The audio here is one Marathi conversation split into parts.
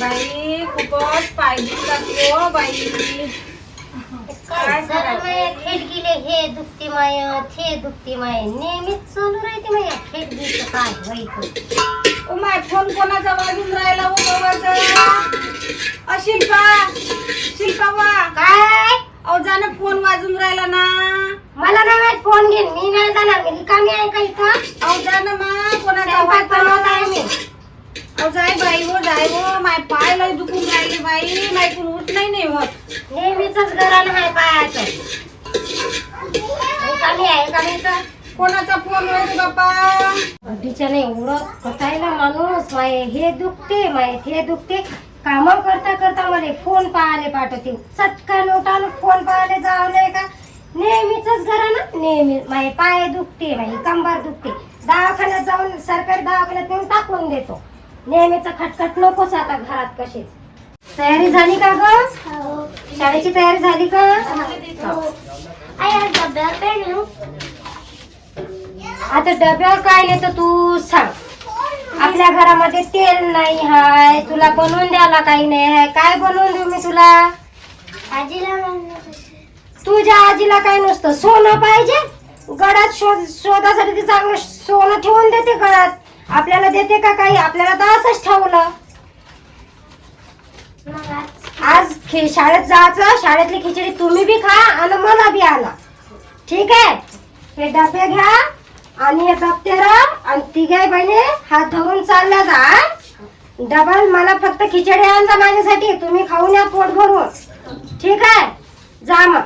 बाई खूपच पाय दुखतात हो बाई. काय करायचं? माया खेडगीले हे दुखते माय ते दुखते माय. नेहमीच चालू राहते माया खेडगीचं काय व्हायचं? ओ माय फोन कोणाचा वाजून राहिला हो बाबाचा अ शिल्पा शिल्पा वा. काय? अहो जाणं फोन वाजून राहिला ना. मला नाही माहीत फोन घेईन. मी नाही जाणार. मी रिकामी आहे का इथं? अहो जाणं मा कोणाचा स्वयंपाक बनवत आहे मी अहो जाय बाई हो जाय हो माय पाय लय दुखून राहिले बाई मायकून उठ नाही होत. नेहमीच गरण आहे पायाचं. आहे कोणाचा फोन रे बाप्पा नाही एवढं कटायला माणूस माय हे दुखते माय हे दुखते. काम करता करता मला फोन पाहायला पाठवते. चटका नोटानं फोन पाहायला जावलंय का? नेहमीच घरा ना नेहमी. माय पाय दुखते माई कंबर दुखते. दवाखान्यात जाऊन सरकारी दवाखान्यात नेऊन टाकून देतो. नेहमीच खटखट नकोच आता घरात कशीच. तयारी झाली का ग? शाळेची तयारी झाली का? आता डब्यावर काय नेतो तू सांग. आपल्या घरामध्ये तेल नाही हाय तुला बनवून द्यायला काही नाही हाय. काय बनवून देऊ मी तुला? आजीला तुझ्या आजीला काय नसतं सोनं पाहिजे. गळ्यात शोध शोधासाठी ती चांगलं सोनं ठेवून देते गळ्यात. आपल्याला देते का काही? आपल्याला तर असंच ठेवलं. आज शाळेत जायचं शाळेतली खिचडी तुम्ही बी खा आणि मला बी आणा. ठीक आहे? हे डबे घ्या आणि हे दप्तर आणि तिघे बहिणी हात धरून चालला जा डबल मला फक्त खिचडी आणजा माझ्यासाठी. तुम्ही खाऊन या पोट भरून. ठीक आहे? जा मग.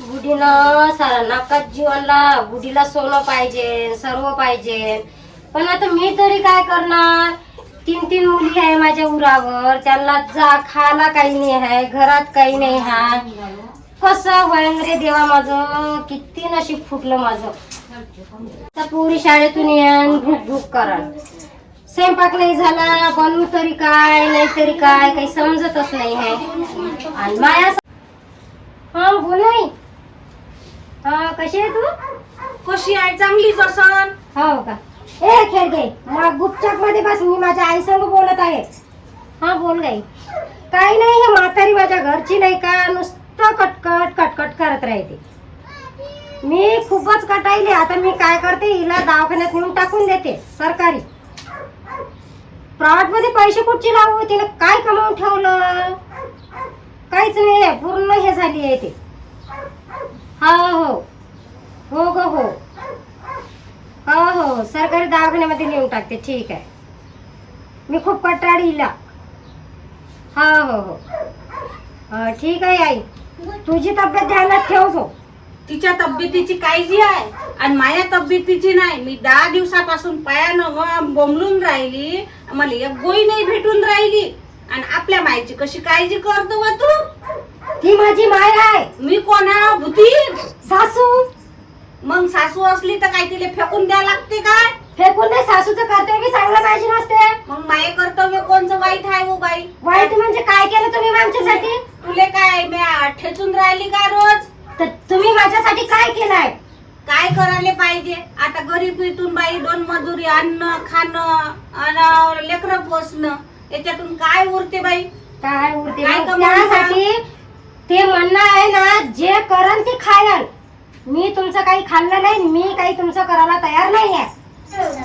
गुढीनं सारा नाकात जीवनला गुढीला सोनं पाहिजे सर्व पाहिजे. पण आता मी तरी काय करणार? तीन तीन मुली आहे माझ्या उरावर. त्यांना जा खायला काही नाही आहे घरात काही नाही आहे. कसं होईन रे देवा माझं? किती नशीब फुटलं माझं. आता पुरी शाळेतून येऊन भूक भूक करा स्वयंपाक नाही झाला बनवू तरी काय नाही तरी काय काही समजतच नाही आहे. आणि माया हा बोल नाही हा कशी आहे तू? कशी आहे? चांगलीच असन हो का? ए खेळगे मग गुपचापमध्ये बस मी माझ्या आई संग बोलत आहे. हा बोल गाई. काही नाही हे म्हातारी माझ्या घरची नाही का? नुसतं कटकट कटकट करत राहते. मी खूपच कटायले आता मी काय करते? हिला दवाखान्यात नेऊन टाकून देते सरकारी. मध्ये पैसे कुठचे लावू तिने काय कमावून ठेवलं? काहीच नाही पूर्ण हे झाली आहे ते. हा हो. हो ग हो. हो हो सरकारी दवाखान्यामध्ये नेऊन टाकते ठीक आहे. मी खूप कटाळी हिला हो हो हो. हा, ठीक आहे आई. तुझी तब्येत ध्यानात ठेवतो तिच्या तब्येतीची काळजी आहे आणि माझ्या तब्येतीची नाही. मी दहा दिवसापासून पायानं व बोंबलून राहिली. मला एक गोळी नाही भेटून राहिली. आणि आपल्या मायची कशी काळजी करतो व तू? ती माझी माय आहे. मी कोणा? भूती? सासू? मग सासू असली तर काय तिला फेकून द्या लागते काय? फेकून नाही सासूचं कर्तव्य चांगलं पाहिजे नसते मग माये कर्तव्य कोणचं? वाईट आहे हो बाई. वाईट म्हणजे काय केलं तुम्ही आमच्यासाठी? तुले काय म्या ठेचून राहिली का रोज? तर तुम्ही माझ्यासाठी काय केलंय? काय करायला पाहिजे? आता गरिबीतून बाई दोन मजुरी आणणं खाणं लेकरं पोसणं याच्यातून काय उरते बाई? काय उरते काय मग कमावून त्यासाठी ते म्हणणं आहे ना जे करन ते खायल मी तुमचं काही खाल्लं नाही मी काही तुमचं करायला तयार नाही आहे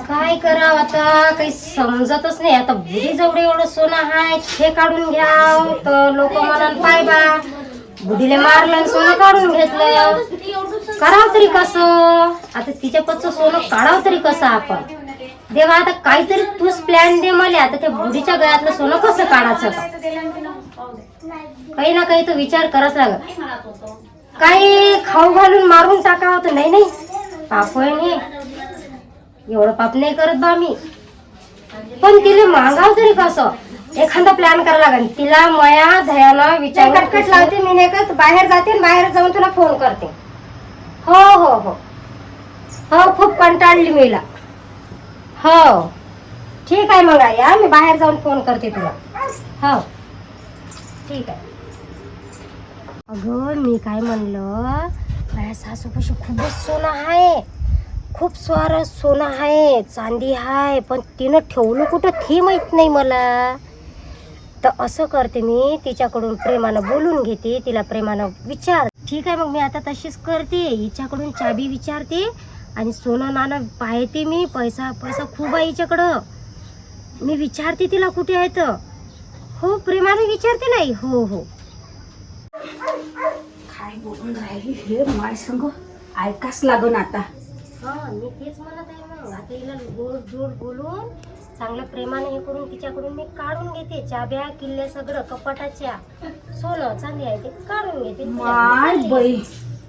काय करावं आता? काही समजतच नाही. आता बुढी जवळ एवढं सोनं आहे हे काढून घ्याव. तर लोक म्हणाल पाय बा बुढीले मारलं आणि सोनं काढून घेतलं. करावं तरी कसं? आता तिच्या सोनं काढावं तरी कसं आपण? देवा आता काहीतरी तूच प्लॅन दे मला. आता त्या बुढीच्या गळ्यातलं सोनं कसं काढायचं? काही ना काही तो विचार कराच लागत काही खाऊ घालून मारून टाकावं तर नाही नाही. पाप नाही. एवढं पाप नाही करत बा मी. पण तिला मागाव तरी कसं? एखादा प्लॅन करावा लागेल. तिला मया दयानं विचार कटकट लावते मी नाही का बाहेर जाते बाहेर जाऊन तुला फोन करते. हो हो हो. हो खूप कंटाळली मीला. हो. ठीक आहे मग हा. मी बाहेर जाऊन फोन करते तुला. हो. ठीक आहे. अगं मी काय म्हणलं? माझ्या सासूपाशी खूपच सोनं आहे. खूप सारं सोनं आहे चांदी आहे पण तिनं ठेवलं कुठं ते माहीत नाही मला. तर असं करते मी तिच्याकडून प्रेमानं बोलून घेते तिला प्रेमानं विचार. ठीक आहे मग मी आता तशीच करते. हिच्याकडून चाबी विचारते आणि सोनं नाणं पाहते मी पैसा पैसा खूप आहे हिच्याकडं. मी विचारते तिला कुठे आहे तर. हो प्रेमाने विचारते नाही हो हो. बोलून राहिली हे माय संग ऐकाच लागन आता हा मी तेच म्हणत आहे मग आता हिला गोड जोड बोलून चांगलं प्रेमाने हे करून तिच्याकडून मी काढून घेते चाब्या किल्ले सगळं कपाटाच्या सोनं चांदी आहे ते काढून घेते. माय बाई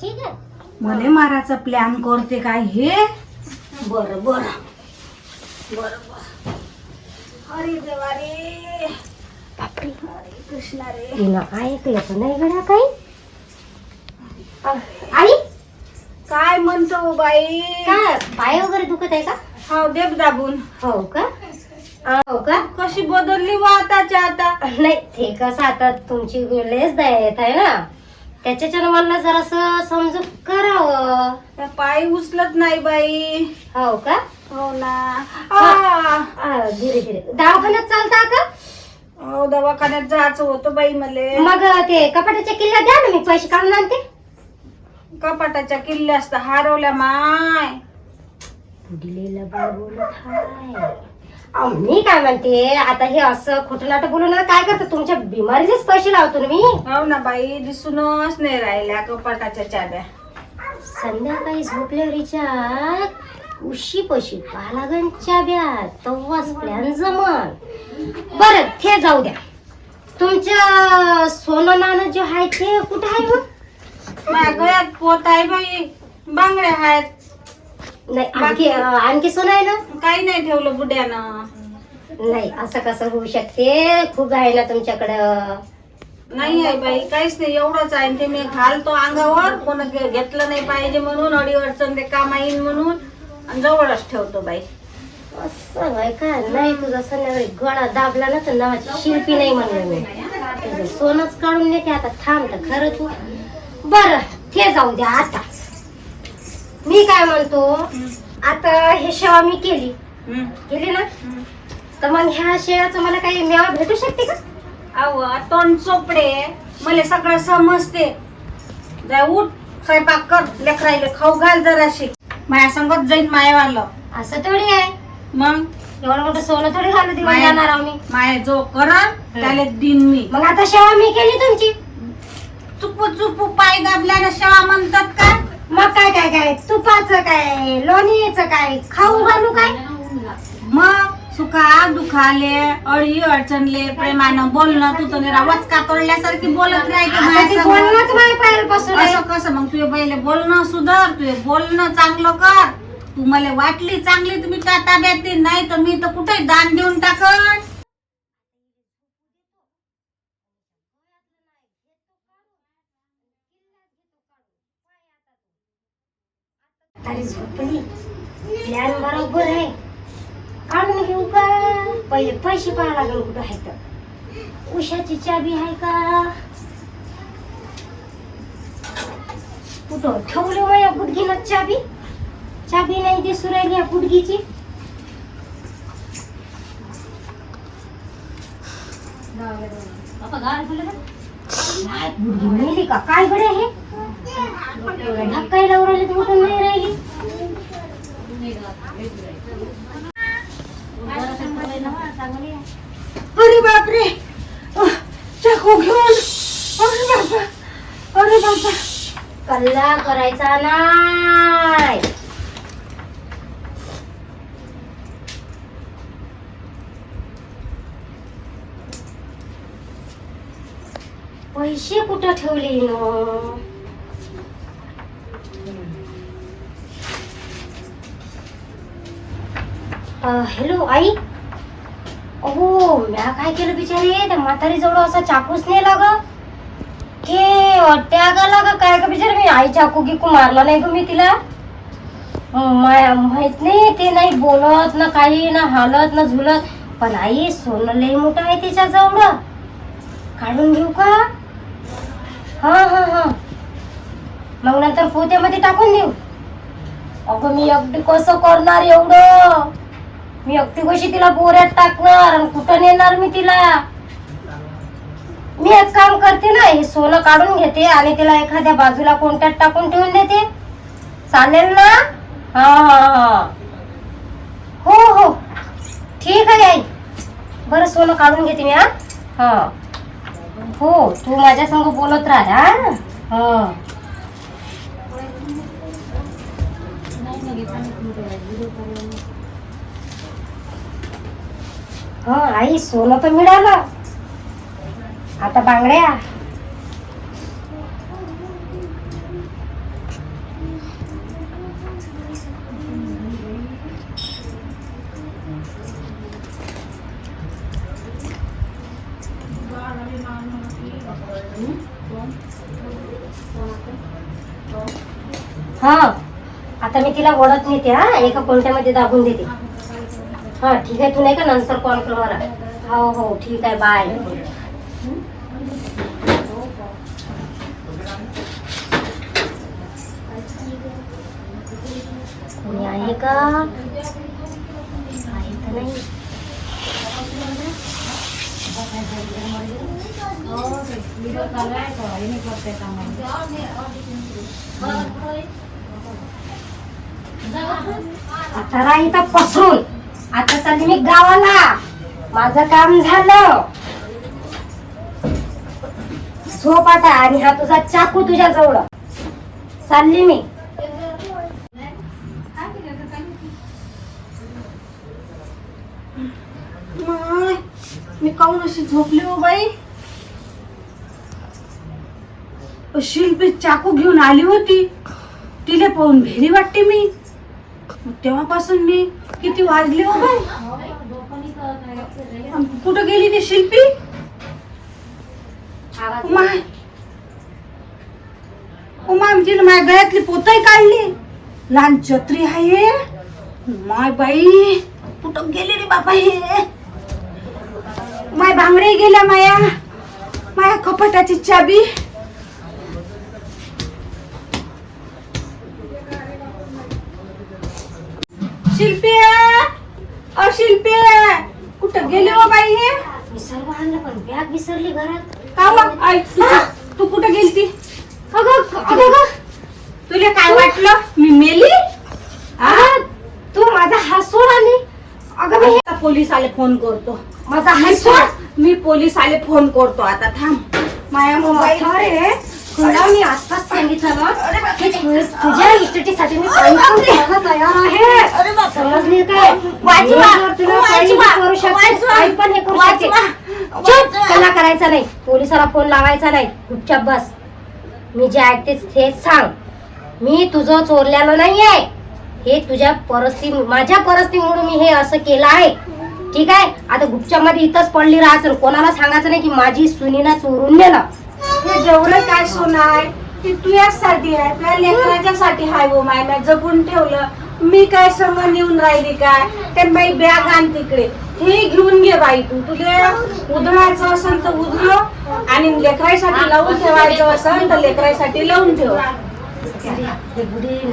ठीक आहे मले मारायचा प्लॅन करते काय हे बर बर. बर अरे देवा रे बापरे हरे कृष्णा रे तिनं ऐकलं तर नाही गड्या काही आई काय म्हणतो हो बाई? काय पाय वगैरे दुखत आहे का? हाव देव दाबून. हो का? हो का? कशी बदलली वा आताच्या आता? नाही ते कसं आता तुमची लेस दया येत आहे ना? त्याच्याच्यानं मला जरासं समजून करावं. त्या पाय उचलत नाही बाई. हो का? हो ना. आ, आ, धीरे धीरे. दवाखान्यात चालता का? हो दवाखान्यात जायचं होतं बाई मले. मग ते कपाटाच्या किल्ल्या द्या ना मी पैसे काढून आणते. कपाटाच्या किल्ल्या असता हरवल्या माय. दिलेलं बाळ बोलत हाय. अहो, मी काय म्हणते आता हे असं खोटं नाटक बोलून काय करतो? तुमच्या बिमारीनेच पैसे लावतो ना मी? हो ना बाई दिसूनच नाही राहिल्या कपाटाच्या चाब्या संध्याकाळी झोपल्यावर हिच्या उशी पशी लागन चाब्या तव्वाच प्लॅन जमन. बर ते जाऊ द्या. तुमचं सोनं नाणं जे आहे ते कुठं आहे मग? गळ्यात पोत आहे बाई. बांगड्या आहेत. नाही आणखी आणखी सोनं आहे ना? काही नाही ठेवलं बुड्यानं. नाही असं कसं होऊ शकते? खूप आहे ना तुमच्याकडं. नाही आहे बाई काहीच नाही एवढंच आहे. ते मी घालतो अंगावर कोण घेतलं नाही पाहिजे म्हणून अडी अडचण ते काम येईन म्हणून आणि जवळच ठेवतो बाई. असं आहे का? नाही तुझा संध्याकाळी गळा दाबला ना तर नावाची शिल्पी नाही म्हणलं मी. तुझं सोनच काढून नेते आता थांब तर खरं तू. बर ते जाऊ द्या आता. मी काय म्हणतो आता हे शेवा मी केली. केली ना? तर मग ह्या शेळाचं मला काही मेवा भेटू शकते का? अव तोंड चोपडे मला सगळं समजते. जा उठ स्वयंपाक कर. लेकरायले खाऊ घाल जराशी. माझ्या संगत जाईन मायावालं. असं थोडी आहे. मग? एवढं मोठं सोनं थोडी घालू देऊन माया- जाणार माया जो करल त्याला दिन मी. मग आता शेवा मी केली तुमची. चुपू चुपू पाय दाबल्यानं शेवा म्हणतात का? मग काय काय काय? तुपाचं काय? लोणीचं काय? खाऊ घालू काय? मग सुखा दुखाले अडी अडचणले प्रेमानं बोलणं तू तर निरा वचका तोडल्यासारखी बोलत संग. बोलणंच आहे. असं कसं? मग तुझे पहिले बोलणं सुधार तुझे बोलणं चांगलं कर. तू मला वाटली चांगली तुम्ही त्या ताब्यात नाही तर मी तर कुठे दान देऊन टाकन अरे झोपली प्लॅन बरोबर आहे घेऊ का? पहिले पैसे पाहा लागेल कुठं आहे तर. उशाची चाबी आहे का? कुठं? ठेवले माझ्या गुडघीला चाबी? चाबी नाही दिसू राहिली या मेली का? काय गडे हे? धक्कायला उरायला तर उठून नाही राहिली. अरे बापरे. चाकू घेऊन अरे बापा. अरे बापा. कल्ला करायचा नाही. पैसे कुठं ठेवले न हॅलो आई. अहो म्या काय केलं बिचारी? त्या म्हातारी जवळ असा चाकूच नाही लाग. हे अट्ट्याग आला का काय का बिचारी? मी आई चाकू गिकू मारला नाही ग मी तिला. माहीत नाही ते नाही बोलत ना काही ना हालत ना झुलत. पण आई सोनं लई मोठं आहे तिच्या जवळ काढून घेऊ का? हा हा हा. मग नंतर पोत्यामध्ये टाकून देऊ. अगं मी अगदी कसं करणार एवढं? मी एकटी कशी तिला बोऱ्यात टाकणार आणि कुठं नेणार मी तिला? मी एक काम करते ना हे सोनं काढून घेते आणि तिला एखाद्या बाजूला कोणत्यात टाकून ठेवून देते. चालेल ना? हा हा हा. हो हो. ठीक आहे आई. बरं सोनं काढून घेते मी हा. हा. हो तू माझ्या संग बोलत राहा हा. हा आई सोनं तर मिळालं. आता बांगड्या. हा आता मी तिला ओढत नेते हा एका कोणत्यामध्ये दाबून देते. हा, ठीक आहे तू नाही का नंतर कॉल कर मला हो। हो ठीक आहे बाय कोणी आहे का आहे तर नाही। आता राही तर पसरून आता चालली मी गावाला. माझं काम झालं. झोप आता आणि हा तुझा चाकू तुझ्या जवळ. चालली मी. माय, मी काऊन अशी झोपली हो बाई? शिल्पी चाकू घेऊन आली होती. तिला पाहून भेरी वाटते मी. मग तेव्हापासून मी किती वाजली हो बाई? अन कुठं गेली ती शिल्पी? आवाज माय ओ माय तिने माझ्या गळ्यातली पोतही काढली. लहान छत्री आहे. माय बाई कुठं गेली रे बाबा हे? माय बांगडे गेल्या माया. माया कपाटाची चाबी. शिल्पी अ शिल्पी कुठं गेली हो बाई हे? मी सर्व आणलं पण. बॅग विसरली घरात. का? आई, तू- तू कुठं गेलती? अगं अगं अगं तुला काय वाटलं? मी मेली? अगं, तू माझा हात सोड आली अगं मी आता पोलीस आले फोन करतो. माझा हात सोड. मी पोलीस आले फोन करतो. आता थांब. माया मोबाईल अरे तुला मी आत्ताच सांगितलं ना की तु- तुझ्या इस्टेटीसाठी मी काही पण करायला तयार आहे. समजली काय वाचवा, मी जर तुला काही वाचवा, करू शकते. वाचवा, काही पण हे करू शकते. वाचवा, चुप. वाचवा. कला करायचा नाही. पोलिसाला फोन लावायचा नाही. चुपचाप बस. मी जे ऐकतेच तेच सांग. मी तुझं चोरलेलं नाहीये. हे तुझ्या परिस्थिती माझ्या परिस्थितीमुळे मी हे असं केलं आहे. ठीक आहे? आता गुपच्या मध्ये इथंच पडली राहायचं कोणाला सांगायचं नाही की माझी सुनीना चोरून नेलं. हे जेवढं काय सोनं आहे? ते तुझ्यासाठी आहे? तुझ्या लेकराच्यासाठी हाय गो माय. मी जपून ठेवलं. मी काय संग नेऊन राहिली काय? ते बाई बॅग आण तिकडे. हे घेऊन घे बाई तू. तुझे उधळायचं असेल तर उधळ आणि लेकरायसाठी लावून ठेवायचं असेल तर लेकरायसाठी लावून ठेव.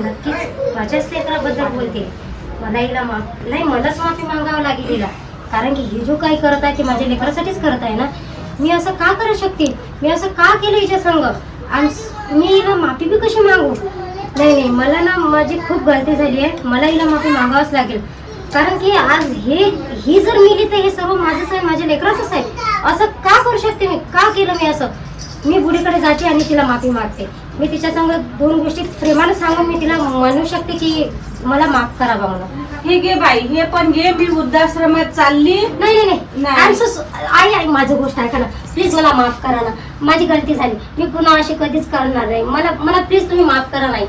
नक्कीच माझ्याच लेकराबद्दल बोलते. मला हिला नाही मलाच माफी मागावं लागेल हिला. कारण की हे जो काही करत आहे ते माझ्या लेकरासाठीच करत आहे ना? मी असं का करू शकते? मी असं का केलं हिच्या संग? आणि मी हिला माफी बी कशी मागू? नाही नाही मला ना माझी खूप गलती झाली आहे. मला हिला माफी मागावंच लागेल. कारण की आज हे ही जर मिली तर हे सर्व माझंच आहे माझ्या लेकराचंच आहे. असं का करू शकते मी? का केलं मी असं? मी बुढीकडे जाते आणि तिला माफी मागते. मी तिच्या संग दोन गोष्टी प्रेमाने सांगून मी तिला म्हणू शकते की मला माफ करावा म्हणून. हे घे बाई हे पण घे मी वृद्धाश्रमात चालली. नाही नाही नाही. नाही. I'm so so- आई आई माझी गोष्ट ऐका ना. प्लीज मला माफ करा ना. माझी गलती झाली. मी पुन्हा अशी कधीच करणार नाही. मला मला प्लीज तुम्ही माफ करा नाही.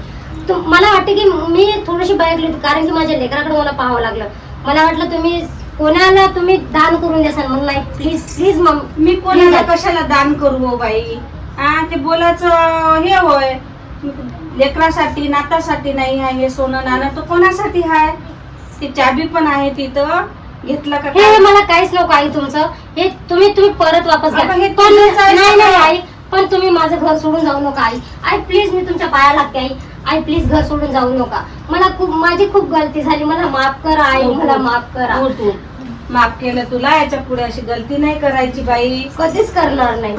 मला वाटतं की मी थोडीशी बायकली होती कारण की माझ्या लेकराकडे मला पाहावं लागलं. मला वाटलं तुम्ही कोणाला तुम्ही दान करून द्याल म्हणून नाही. प्लीज प्लीज मम मी कोणाला कशाला दान करू हो बाई? हा ते बोलायचं हे होय. लेकरासाठी नातासाठी नाही आहे हे सोनं नाणं. तर कोणासाठी आहे ती चाबी पण आहे तिथं. घेतलं का हे काय? मला काहीच नको आई तुमचं. हे तुम्ही तुम्ही परत वापस घ्या. अगं, हे पण तुझंच आहे नाही सगळं. नाही आई. पण तुम्ही माझं घर सोडून जाऊ नका आई. आई प्लीज मी तुमच्या पाया लागते आई. आई प्लीज घर सोडून जाऊ नका. मला खूप माझी खूप गलती झाली. मला माफ करा आई. हो, मला हो. माफ करा. हो तू माफ केलं तुला. याच्यापुढे अशी गलती नाही करायची बाई. कधीच करणार नाही.